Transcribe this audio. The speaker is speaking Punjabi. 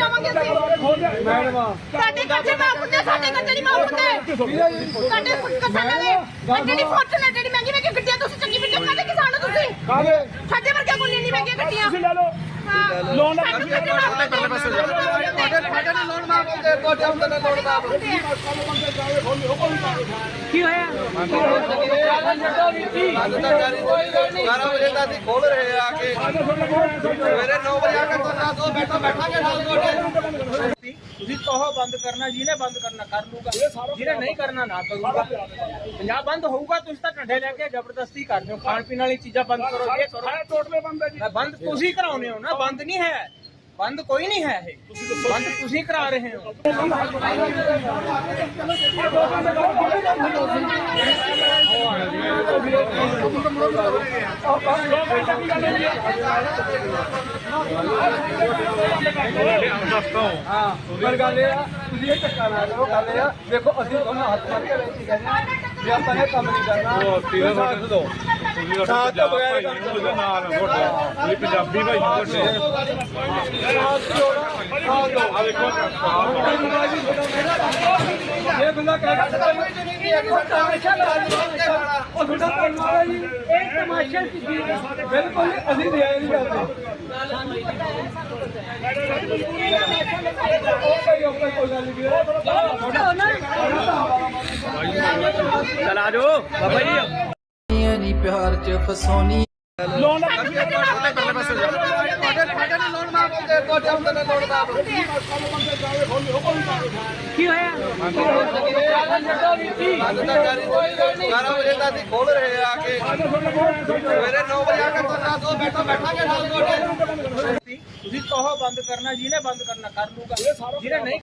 ਜਾਵਾਂਗੇ ਅਸੀਂ। ਸਾਡੇ ਕੱਚੇ ਮਾਂ ਪੁੱਤੇ ਸਾਡੇ ਕੱਚੇ ਨਹੀਂ ਮਾਂ ਪੁੱਤੇ ਸਾਡੇ ਦੇ ਆਹ ਜਿਹੜੀ ਫੋਰਚੂਨਰ ਜਿਹੜੀ ਮਹਿੰਗੀ ਮਹਿੰਗੀ ਗੱਡੀਆਂ ਤੁਸੀਂ ਚੰਗੀ ਵੀਡੀਓ ਕਰਦੇ ਕਿਸਾਨ ਹੋ ਤੁਸੀਂ। ਕਾਹਦੇ? ਸਾਡੇ ਵਰਗੇ ਕੋਲ ਨਹੀਂ ਮਹਿੰਗੀਆਂ ਗੱਡੀਆਂ। ਤੁਸੀਂ ਲੈ ਲਓ। ਲੋਨ ਦਾ ਕੱਚੇ ਮਾਂ ਪੁੱਤੇ ਪਰਲੇ ਪਾਸੇ ਜਾ। ਸਾਡੇ ਸਾਡੇ ਨੂੰ ਲੋਨ ਮਾਫ ਹੁੰਦੇ ਤੁਹਾਡੇ ਹੁੰਦੇ। ਨੇ ਲੋਨ ਮਾਫ ਕੀ ਹੋਇਆ? ਬਾਰਾਂ ਵਜੇ ਦਾ ਅਸੀਂ ਖੋਲ ਰਹੇ ਆ ਕੇ। ਸਵੇਰੇ 9 ਵਜੇ ਆ ਕੇ ਤੁਹਾਨੂੰ ਦੋ ਬੈਠੋ ਬੈਠਾਂਗੇ ਨਾਲ ਤੁਹਾਡੇ। ਤੁਸੀਂ ਕਹੋ ਬੰਦ ਕਰਨਾ ਜਿਹਨੇ ਬੰਦ ਕਰਨਾ ਕਰ ਲੂਗਾ ਜਿਹਨੇ ਨਹੀਂ ਕਰਨਾ ਨਾ ਕਰੂਗਾ। ਪੰਜਾਬ ਬੰਦ ਹੋਊਗਾ ਤੁਸੀਂ ਤਾਂ ਢੰਡੇ ਲੈ ਕੇ ਜ਼ਬਰਦਸਤੀ ਕਰਦੇ ਹੋ ਖਾਣ ਪੀਣ ਵਾਲੀ ਚੀਜ਼ਾਂ ਬੰਦ ਕਰੋ ਇਹ ਕਰੋ। ਹੈ ਟੋਟਲੇ ਬੰਦਾ ਜੀ। ਮੈਂ ਬੰਦ ਤੁਸੀਂ ਕਰਾਉਨੇ ਹੋ ਨਾ ਬੰਦ ਨਹੀਂ ਹੈ। ਬੰਦ ਕੋਈ ਨਹੀਂ ਹੈ ਇਹ। ਬੰਦ ਤੁਸੀਂ ਕਰਾ ਰਹੇ ਹੋ। ਹਾਂ। ਪਰ ਗੱਲ ਇਹ ਆ ਤੁਸੀਂ ਇਹ ਧੱਕਾ ਨਾ ਕਰੋ ਗੱਲ ਇਹ ਆ ਦੇਖੋ ਅਸੀਂ ਤੁਹਾਨੂੰ ਹੱਥ ਮਾਰ ਕੇ ਬੇਨਤੀ ਕਹਿੰਦੇ ਆ ਵੀ ਆਪਾਂ ਨੇ ਕੰਮ ਨਹੀਂ ਕਰਨਾ ਉਹ ਤੀਰਾ ਸਾਥ ਦੋ ਸਾਥ ਤੋਂ ਬਗੈਰ ਕੰਮ ਚੱਲਦਾ ਨਾਲ ਤੁਹਾਡਾ ਇਹ ਪੰਜਾਬੀ ਭਾਈ ਤੁਹਾਡੇ ਸਾਥ ਜੋੜਾ ਸਾਥ ਦੋ ਆ ਦੇਖੋ। ਇਹ ਬੰਦਾ ਕਹਿ ਸਕਦਾ ਉਹ ਤੁਹਾਡਾ ਕਰਨ ਵਾਲਾ ਜੀ ਇਹ ਤਮਾਸ਼ਾ ਕੀ ਬਿਲਕੁਲ ਅਸੀਂ ਰਿਆ ਨਹੀਂ ਕਰਦੇ ਉਹ ਕੋਈ ਜਾਓ ਬਾਬਾ ਜੀ ਨੀ ਪਿਆਰ ਚ ਫਸਾਉਣੀ ਲੋਨ ਦਾ ਪਰਲੇ ਪਾਸੇ ਜਾ ਤੁਹਾਡੇ ਤੁਹਾਡੇ ਨੂੰ ਲੋਨ ਮਾਫ ਹੁੰਦੇ ਤੁਹਾਡੇ ਹੁੰਦੇ ਨੇ ਲੋਨ ਮਾਫ ਕੀ ਹੋਇਆ? ਬਾਰਾਂ ਵਜੇ ਦਾ ਅਸੀਂ ਖੋਲ ਰਹੇ ਆ ਕੇ। ਸਵੇਰੇ 9 ਵਜੇ ਆ ਕੇ ਤੁਹਾਨੂੰ ਦੋ ਬੈਠੋ ਬੈਠਾਂਗੇ ਨਾਲ ਤੁਹਾਡੇ ਤੁਸੀਂ ਕਹੋ ਬੰਦ ਕਰਨਾ, ਜਿਹਨੇ ਬੰਦ ਕਰਨਾ ਕਰ ਲੂਗਾ। ਜਿਹਨੇ ਨਹੀਂ